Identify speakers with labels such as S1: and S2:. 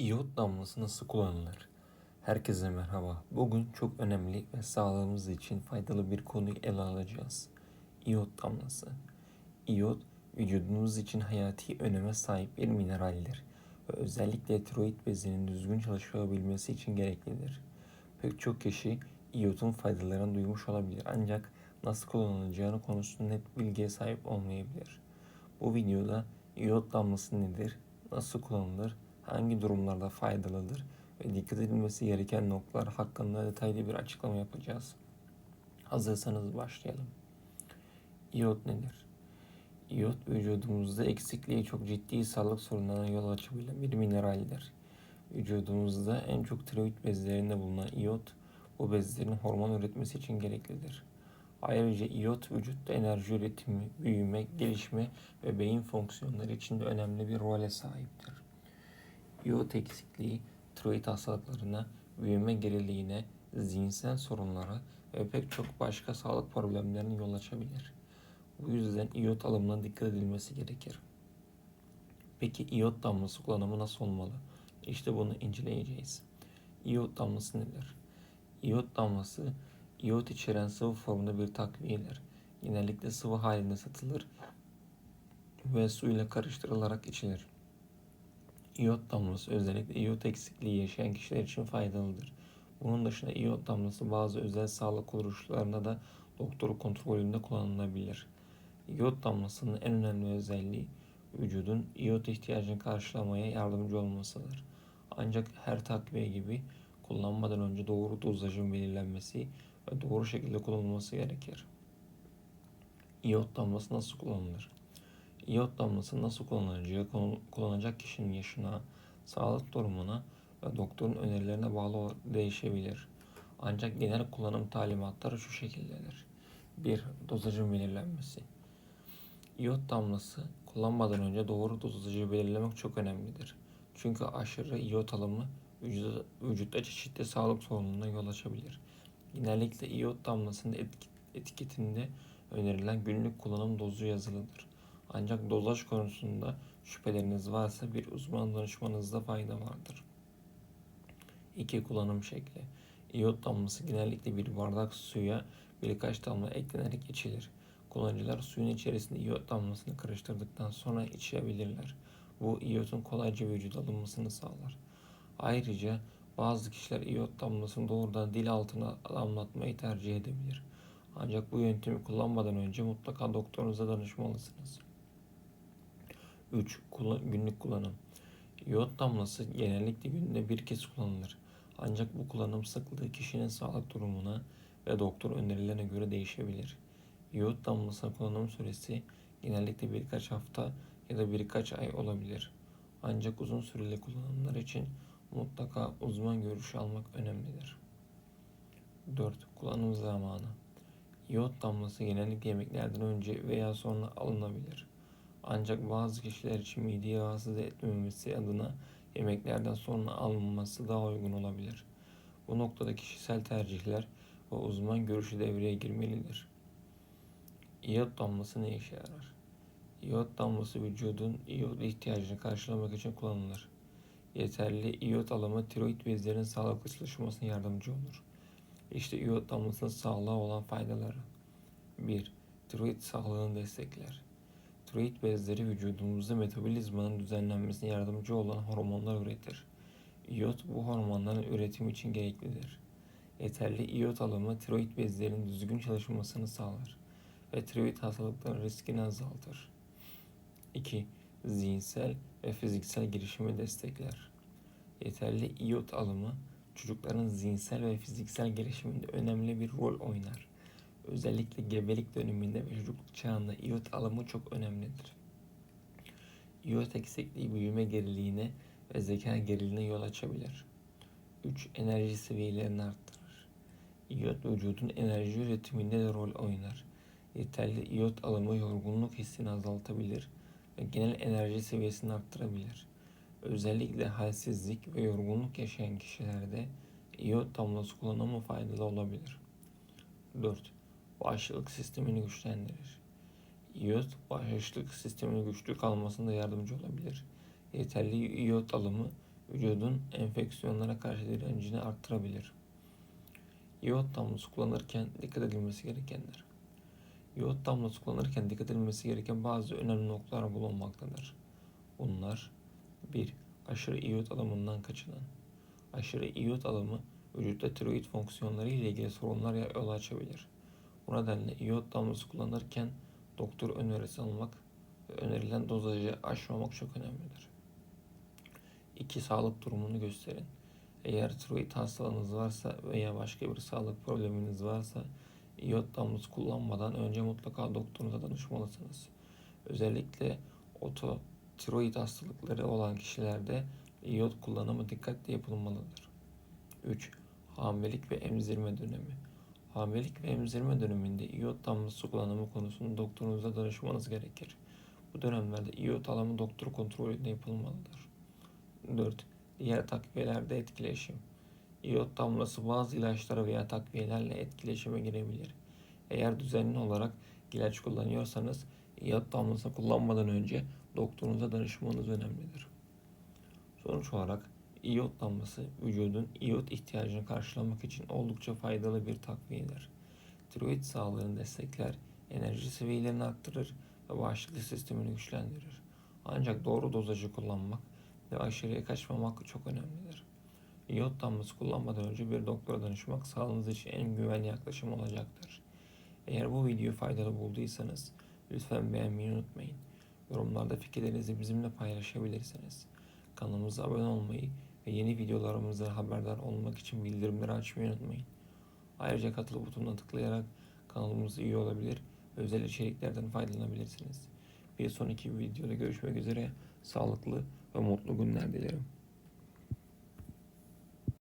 S1: İyot damlası nasıl kullanılır? Herkese merhaba. Bugün çok önemli ve sağlığımız için faydalı bir konuyu ele alacağız. İyot damlası. İyot, vücudumuz için hayati öneme sahip bir mineraldir ve özellikle tiroid bezinin düzgün çalışabilmesi için gereklidir. Pek çok kişi iyotun faydalarını duymuş olabilir ancak nasıl kullanılacağını konusunda net bilgiye sahip olmayabilir. Bu videoda iyot damlası nedir, nasıl kullanılır, hangi durumlarda faydalıdır ve dikkat edilmesi gereken noktalar hakkında detaylı bir açıklama yapacağız. Hazırsanız başlayalım. İyot nedir? İyot vücudumuzda eksikliği çok ciddi sağlık sorunlarına yol açabilen bir mineraldir. Vücudumuzda en çok tiroid bezlerinde bulunan iyot bu bezlerin hormon üretmesi için gereklidir. Ayrıca iyot vücutta enerji üretimi, büyüme, gelişme ve beyin fonksiyonları için de önemli bir role sahiptir. İyot eksikliği tiroid hastalıklarına, büyüme geriliğine, zihinsel sorunlara ve pek çok başka sağlık problemlerine yol açabilir. Bu yüzden iyot alımına dikkat edilmesi gerekir. Peki iyot damlası kullanımı nasıl olmalı? İşte bunu inceleyeceğiz. İyot damlası nedir? İyot damlası, iyot içeren sıvı formunda bir takviyedir. Genellikle sıvı halinde satılır ve su ile karıştırılarak içilir. İyot damlası özellikle iyot eksikliği yaşayan kişiler için faydalıdır. Bunun dışında iyot damlası bazı özel sağlık kuruluşlarında da doktor kontrolünde kullanılabilir. İyot damlasının en önemli özelliği vücudun iyot ihtiyacını karşılamaya yardımcı olmasıdır. Ancak her takviye gibi kullanmadan önce doğru dozajın belirlenmesi ve doğru şekilde kullanılması gerekir. İyot damlası nasıl kullanılır? İyot damlası nasıl kullanılacağı kullanacak kişinin yaşına, sağlık durumuna ve doktorun önerilerine bağlı değişebilir. Ancak genel kullanım talimatları şu şekildedir. 1. Dozajın belirlenmesi. İyot damlası kullanmadan önce doğru dozajı belirlemek çok önemlidir. Çünkü aşırı iyot alımı vücuda, vücutta çeşitli sağlık sorunlarına yol açabilir. Genellikle iyot damlasının etiketinde önerilen günlük kullanım dozu yazılıdır. Ancak dozaj konusunda şüpheleriniz varsa bir uzman danışmanızda fayda vardır. 2. Kullanım şekli. İyot damlası genellikle bir bardak suya birkaç damla eklenerek içilir. Kullanıcılar suyun içerisinde iyot damlasını karıştırdıktan sonra içebilirler. Bu iyotun kolayca vücuda alınmasını sağlar. Ayrıca bazı kişiler iyot damlasını doğrudan dil altına damlatmayı tercih edebilir. Ancak bu yöntemi kullanmadan önce mutlaka doktorunuza danışmalısınız. 3. Kullan, günlük kullanım. İyot damlası genellikle günde bir kez kullanılır. Ancak bu kullanım sıklığı kişinin sağlık durumuna ve doktor önerilerine göre değişebilir. İyot damlası kullanım süresi genellikle birkaç hafta ya da birkaç ay olabilir. Ancak uzun süreli kullanımlar için mutlaka uzman görüşü almak önemlidir. 4. Kullanım zamanı. İyot damlası genellikle yemeklerden önce veya sonra alınabilir. Ancak bazı kişiler için mideyi rahatsız etmemesi adına yemeklerden sonra alınması daha uygun olabilir. Bu noktada kişisel tercihler ve uzman görüşü devreye girmelidir. İyot damlası ne işe yarar? İyot damlası vücudun iyot ihtiyacını karşılamak için kullanılır. Yeterli iyot alımı tiroid bezlerinin sağlıklı çalışmasına yardımcı olur. İşte iyot damlasının sağlığa olan faydaları. 1. Tiroid sağlığını destekler. Tiroid bezleri vücudumuzda metabolizmanın düzenlenmesine yardımcı olan hormonlar üretir. İyot bu hormonların üretimi için gereklidir. Yeterli iyot alımı tiroid bezlerinin düzgün çalışmasını sağlar ve tiroid hastalıkları riskini azaltır. 2. Zihinsel ve fiziksel gelişimi destekler. Yeterli iyot alımı çocukların zihinsel ve fiziksel gelişiminde önemli bir rol oynar. Özellikle gebelik döneminde ve çocukluk çağında iyot alımı çok önemlidir. İyot eksikliği büyüme geriliğine ve zeka geriliğine yol açabilir. 3. Enerji seviyelerini arttırır. İyot vücudun enerji üretiminde de rol oynar. Yeterli iyot alımı yorgunluk hissini azaltabilir ve genel enerji seviyesini arttırabilir. Özellikle halsizlik ve yorgunluk yaşayan kişilerde iyot damlası kullanımı faydalı olabilir. 4 bağışıklık sistemini güçlendirir. İyot bağışıklık sisteminin güçlü kalmasında yardımcı olabilir. Yeterli iyot alımı vücudun enfeksiyonlara karşı direncini arttırabilir. İyot damlası kullanırken dikkat edilmesi gerekenler. İyot damlası kullanırken dikkat edilmesi gereken bazı önemli noktalar bulunmaktadır. Bunlar 1. Aşırı iyot alımından kaçının. Aşırı iyot alımı vücutta tiroid fonksiyonları ile ilgili sorunlar yol açabilir. Bu nedenle iyot damlası kullanırken doktor önerisi almak ve önerilen dozajı aşmamak çok önemlidir. 2. Sağlık durumunu gösterin. Eğer tiroid hastalığınız varsa veya başka bir sağlık probleminiz varsa iyot damlası kullanmadan önce mutlaka doktorunuza danışmalısınız. Özellikle oto tiroid hastalıkları olan kişilerde iyot kullanımı dikkatli yapılmalıdır. 3. Hamilelik ve emzirme dönemi. Hamilelik ve emzirme döneminde iyot damlası kullanımı konusunda doktorunuza danışmanız gerekir. Bu dönemlerde iyot alımı doktor kontrolünde yapılmalıdır. 4. Diğer takviyelerde etkileşim. İyot damlası bazı ilaçlara veya takviyelerle etkileşime girebilir. Eğer düzenli olarak ilaç kullanıyorsanız iyot damlası kullanmadan önce doktorunuza danışmanız önemlidir. Sonuç olarak iyot damlası vücudun iyot ihtiyacını karşılamak için oldukça faydalı bir takviyedir. Tiroid sağlığını destekler, enerji seviyelerini arttırır ve bağışıklık sistemini güçlendirir. Ancak doğru dozajı kullanmak ve aşırıya kaçmamak çok önemlidir. İyot damlası kullanmadan önce bir doktora danışmak sağlığınız için en güvenli yaklaşım olacaktır. Eğer bu videoyu faydalı bulduysanız lütfen beğenmeyi unutmayın. Yorumlarda fikirlerinizi bizimle paylaşabilirsiniz. Kanalımıza abone olmayı ve yeni videolarımızdan haberdar olmak için bildirimleri açmayı unutmayın. Ayrıca katıl butonuna tıklayarak kanalımıza üye olabilir ve özel içeriklerden faydalanabilirsiniz. Bir sonraki videoda görüşmek üzere. Sağlıklı ve mutlu günler dilerim.